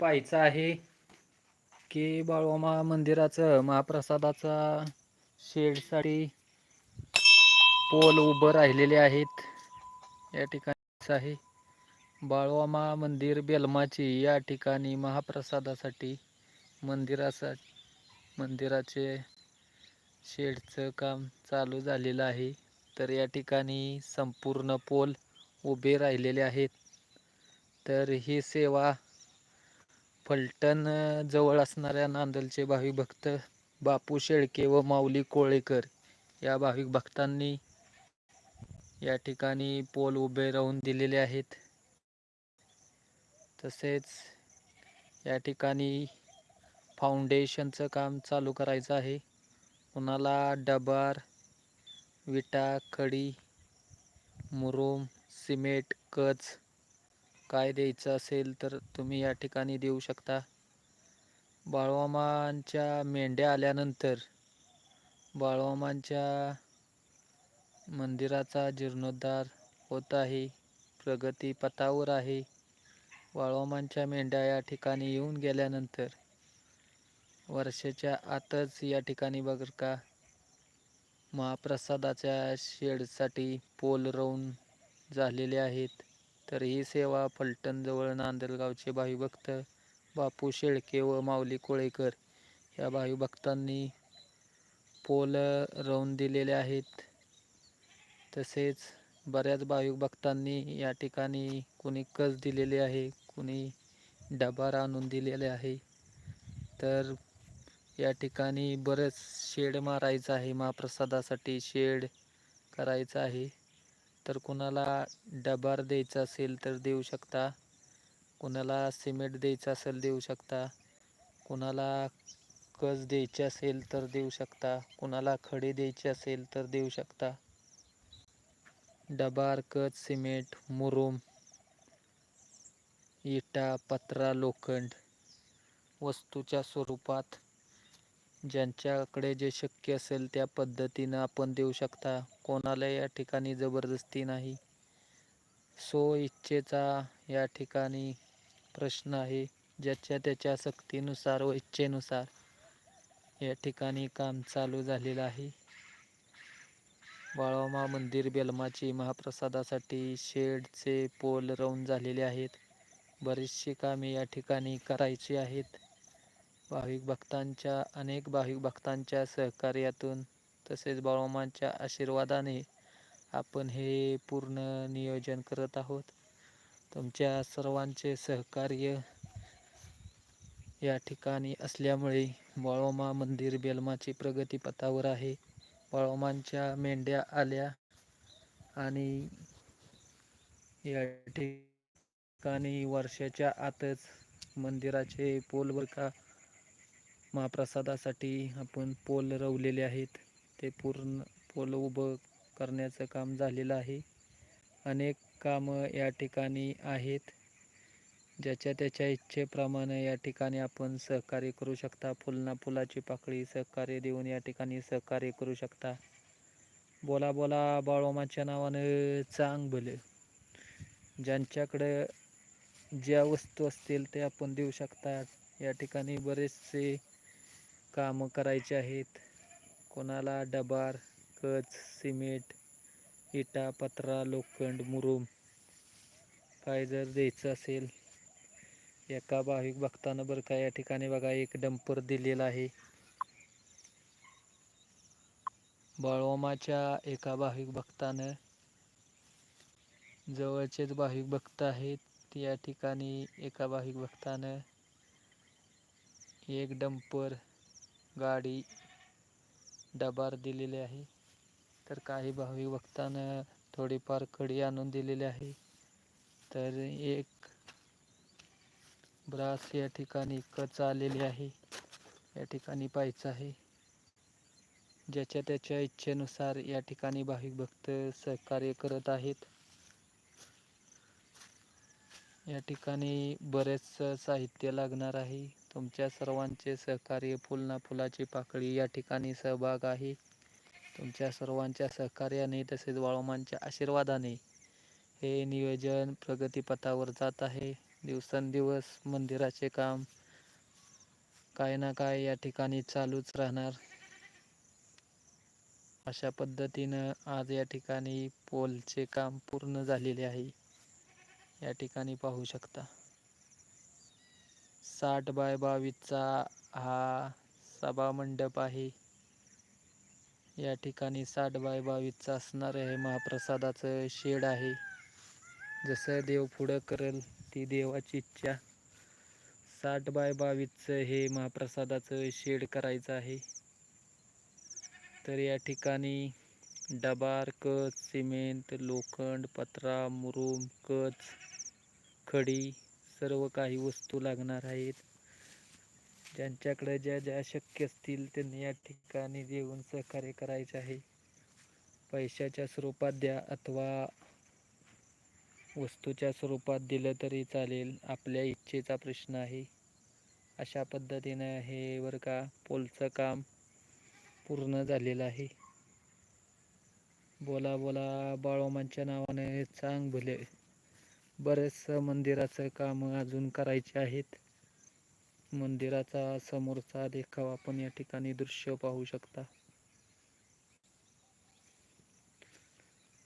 पाहायचं आहे की बाळोमा मंदिराचं महाप्रसादाचा शेडसाठी पोल उभं राहिलेले आहेत. या ठिकाणीच आहे बाळवामा मंदिर बेलमाची. या ठिकाणी महाप्रसादासाठी मंदिरासा मंदिराचे शेडचं काम चालू झालेलं आहे. तर या ठिकाणी संपूर्ण पोल उभे राहिलेले आहेत. तर ही सेवा फलटण जवळ असणाऱ्या नांदलचे भाविक भक्त बापू शेळके व माऊली कोळेकर या भाविक भक्तांनी या ठिकाणी पोल उभे राहून दिलेले आहेत. तसेच या ठिकाणी फाउंडेशनचं काम चालू करायचं आहे. कुणाला डबार विटा खडी मुरुम सिमेंट कच काय द्यायचं असेल तर तुम्ही या ठिकाणी देऊ शकता. बाळवामांच्या मेंढ्या आल्यानंतर बाळवामांच्या मंदिराचा जीर्णोद्धार होत आहे. प्रगती पथावर आहे. बाळवामांच्या मेंढ्या या ठिकाणी येऊन गेल्यानंतर वर्षाच्या आतच या ठिकाणी बघ का महाप्रसादाच्या शेडसाठी पोल राहून झालेले आहेत. तर ही सेवा फलटणजवळ नांदलगावचे भाविभक्त बापू शेळके व माऊली कोळेकर या भाविभक्तांनी पोल रवून दिलेले आहेत. तसेच बऱ्याच भाविक भक्तांनी या ठिकाणी कुणी कस दिलेले आहे कुणी डबार आणून दिलेले आहे. तर या ठिकाणी बरंच शेड मारायचं आहे महाप्रसादासाठी शेड करायचं आहे. तर कुणाला डबार द्यायचा असेल तर देऊ शकता. कुणाला सिमेंट द्यायचं असेल देऊ शकता. कुणाला कस द्यायचे असेल तर देऊ शकता. कुणाला खडे द्यायचे असेल तर देऊ शकता. डबार कच सिमेंट मुरुम इटा पत्रा लोखंड वस्तूच्या स्वरूपात ज्यांच्याकडे जे शक्य असेल त्या पद्धतीनं आपण देऊ शकता. कोणाला या ठिकाणी जबरदस्ती नाही. सो इच्छेचा या ठिकाणी प्रश्न आहे. ज्याच्या त्याच्या सक्तीनुसार व इच्छेनुसार या ठिकाणी काम चालू झालेलं आहे. बाळोमा मंदिर बेलमाची महाप्रसादासाठी शेडचे पोल राहून झालेले आहेत. बरीचशी कामे या ठिकाणी करायची आहेत. भाविक भक्तांच्या अनेक भाविक भक्तांच्या सहकार्यातून तसेच बाळोमांच्या आशीर्वादाने आपण हे पूर्ण नियोजन करत आहोत. तुमच्या सर्वांचे सहकार्य या ठिकाणी असल्यामुळे बाळोमा मंदिर बेलमाची प्रगतीपथावर आहे. बाळोमांच्या मेंढ्या आल्या आणि या ठिकाणी वर्षाच्या आतच मंदिराचे पोल का महाप्रसादासाठी आपण पोल रवलेले आहेत. ते पूर्ण पोल उभं करण्याचं काम झालेलं आहे. अनेक कामं या ठिकाणी आहेत. ज्याच्या त्याच्या इच्छेप्रमाणे या ठिकाणी आपण सहकार्य करू शकता. फुलना फुलाची पाकळी सहकार्य देऊन या ठिकाणी सहकार्य करू शकता. बोला बोला बाळोमाच्या नावानं चांग भले. ज्यांच्याकडं ज्या वस्तू असतील ते आपण देऊ शकता. या ठिकाणी बरेचसे कामं करायचे आहेत. कोणाला डबार कच सिमेंट इटा पत्रा लोखंड मुरुम काय जर द्यायचं असेल. एका भाविक भक्तानं बरं का या ठिकाणी बघा एक डंपर दिलेला आहे. बाळोमाच्या एका भाविक भक्तानं जवळचेच भाविक भक्त आहेत. या ठिकाणी एका भाविक भक्तानं एक डंपर गाडी डबार दिलेले आहे. तर काही भाविक भक्तानं थोडीफार कडी आणून दिलेली आहे. तर एक ब्रास या ठिकाणी कच आलेली आहे. या ठिकाणी पाहायचं आहे. ज्याच्या त्याच्या इच्छेनुसार या ठिकाणी भाविक भक्त सहकार्य करत आहेत. या ठिकाणी बरेच साहित्य लागणार आहे. तुमच्या सर्वांचे सहकार्य फुलना फुलाची पाकळी या ठिकाणी सहभाग आहे. तुमच्या सर्वांच्या सहकार्याने तसेच वाळोमांच्या आशीर्वादाने हे नियोजन प्रगतीपथावर जात आहे. दिवसेंदिवस मंदिराचे काम काय ना काय या ठिकाणी चालूच राहणार. अशा पद्धतीनं आज या ठिकाणी पोलचे काम पूर्ण झालेले आहे. या ठिकाणी पाहू शकता. साठ बाय बावीसचा हा सभामंडप आहे. या ठिकाणी साठ बाय बावीसचा असणार आहे महाप्रसादाचं शेड आहे. जसं देव पुढं करेल ती देवाची इच्छा. साठ बाय बावीसचं हे महाप्रसादाचं शेड करायचं आहे. तर या ठिकाणी डबार कच सिमेंट लोखंड पत्रा मुरुम कच खडी सर्व काही वस्तू लागणार आहेत. ज्यांच्याकडे ज्या ज्या शक्य असतील त्यांनी या ठिकाणी देऊन सहकार्य करायचं आहे. पैशाच्या स्वरूपात द्या अथवा वस्तूच्या स्वरूपात दिलं तरी चालेल. आपल्या इच्छेचा प्रश्न आहे. अशा पद्धतीनं हे बरं का पोलचं काम पूर्ण झालेलं आहे. बोला बोला बाळोमांच्या नावाने सांग भले. बरेचसं मंदिराचं काम अजून करायचे आहेत. मंदिराचा समोरचा देखाव आपण या ठिकाणी दृश्य पाहू शकता.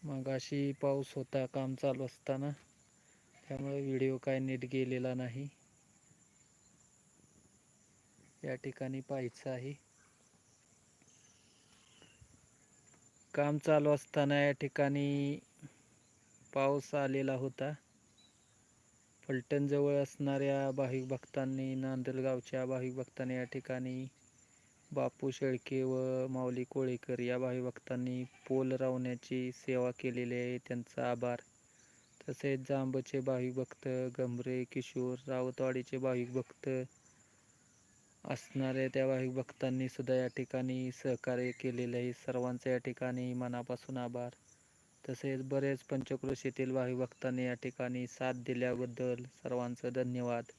मगाशी पाऊस होता काम चालू असताना. त्यामुळे व्हिडिओ काय नीट गेलेला नाही. या ठिकाणी पाहायचं आहे. काम चालू असताना या ठिकाणी पाऊस आलेला होता. फलटणजवळ असणाऱ्या भाविक भक्तांनी नांदलगावच्या भाविक भक्तांनी या ठिकाणी बापू शेळके व माऊली कोळेकर या भाविक भक्तांनी पोल रावण्याची सेवा केलेली आहे. त्यांचा आभार. तसेच जांबचे भाविक भक्त गंभरे किशोर रावतवाडीचे भाविक भक्त असणाऱ्या त्या भाविक भक्तांनी सुद्धा या ठिकाणी सहकार्य केलेलं आहे. सर्वांचा या ठिकाणी मनापासून आभार. तसेच बरेच पंचक्रोशीतील भाविक भक्तांनी या ठिकाणी साथ दिल्याबद्दल सर्वांचं धन्यवाद.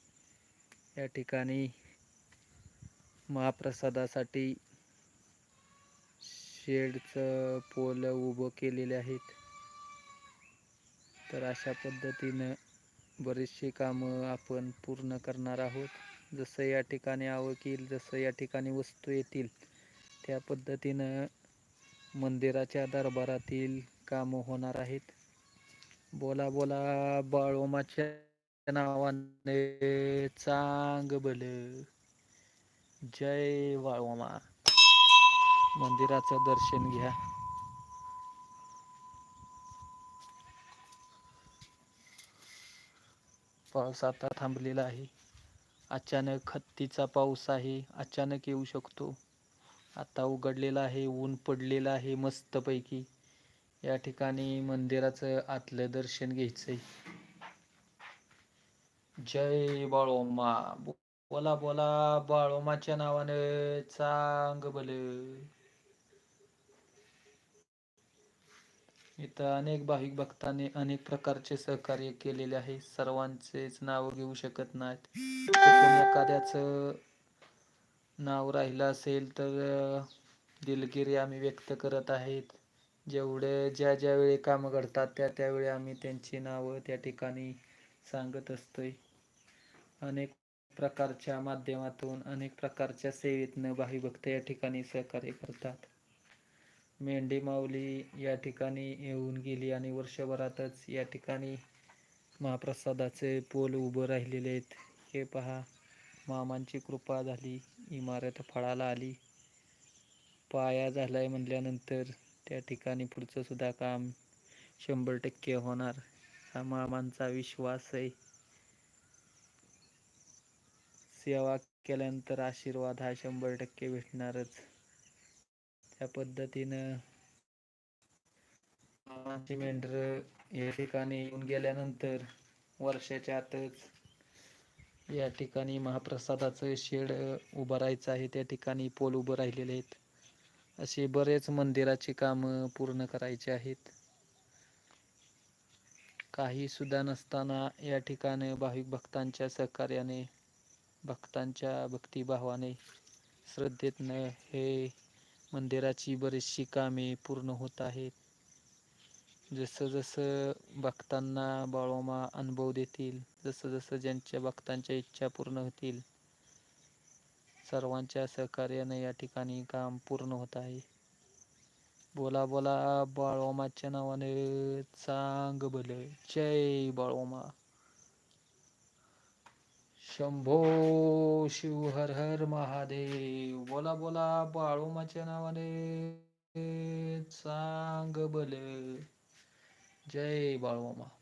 या ठिकाणी महाप्रसादासाठी शेडचं पोल उभं केलेले आहेत. तर अशा पद्धतीनं बरीचशी कामं आपण पूर्ण करणार आहोत. जसं या ठिकाणी आवक येईल जसं या ठिकाणी वस्तू येतील त्या पद्धतीनं मंदिराच्या दरबारातील कामं होणार आहेत. बोला बोला बाळोमाच्या नावाने चांग बल. जय वाळोमा मंदिराचं दर्शन घ्या. पाऊस आता थांबलेला आहे. अचानक हत्तीचा पाऊस आहे. अचानक येऊ शकतो. आता उघडलेला आहे ऊन पडलेलं आहे मस्तपैकी. या ठिकाणी मंदिराचं आतलं दर्शन घ्यायचंय. जय बाळोमा. बोला बोला बाळोमाच्या नावानं चांग बल. इथं अनेक भाविक भक्तांनी अनेक प्रकारचे सहकार्य केलेले आहे. सर्वांचेच नाव घेऊ शकत नाहीत. एखाद्याच नाव राहिलं असेल तर दिलगिरी आम्ही व्यक्त करत आहेत. जेवढे ज्या ज्या वेळी कामं घडतात त्या त्यावेळी आम्ही त्यांची नावं त्या ठिकाणी सांगत असतोय. अनेक प्रकारच्या माध्यमातून अनेक प्रकारच्या सेवेतनं भाविभक्त या ठिकाणी सहकार्य करतात. मेंढी माऊली या ठिकाणी येऊन गेली आणि वर्षभरातच या ठिकाणी महाप्रसादाचे पोल उभं राहिलेले आहेत. हे पहा मामांची कृपा झाली इमारत फळाला आली. पाया झालाय म्हटल्यानंतर त्या ठिकाणी पुढचं सुद्धा काम शंभर टक्के होणार. हा मामांचा विश्वास आहे. सेवा केल्यानंतर आशीर्वाद हा शंभर टक्के भेटणारच. त्या पद्धतीनं मामाची मेंढर या ठिकाणी येऊन गेल्यानंतर वर्षाच्या आतच या ठिकाणी महाप्रसादाचं शेड उभं राहायचं आहे. त्या ठिकाणी पोल उभं राहिलेले आहेत. असे बरेच मंदिराची कामं पूर्ण करायची आहेत. काही सुद्धा नसताना या ठिकाणी भाविक भक्तांच्या सहकार्याने भक्तांच्या भक्तिभावाने श्रद्धेतनं हे मंदिराची बरीचशी कामे पूर्ण होत आहेत. जसं जसं भक्तांना बाळोमा अनुभव देतील जसं जसं ज्यांच्या भक्तांच्या इच्छा पूर्ण होतील सर्वांच्या सहकार्याने या ठिकाणी काम पूर्ण होत आहे. बोला बोला बाळोमाच्या नावाने चांग भल. जय बाळोमा. शंभो शिव हर हर महादेव. बोला बोला बाळोमाच्या नावाने चांग भल. जय बाळोमा.